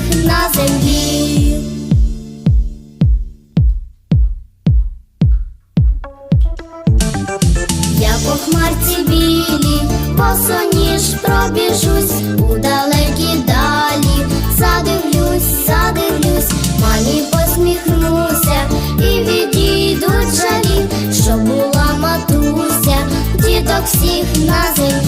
рідних на землі. Я по хмарці білі, по босоніж пробіжусь, у далекі далі задивлюсь, задивлюсь, мамі посміхнуся і відійдуть жалі, що була матуся, діток всіх на землі.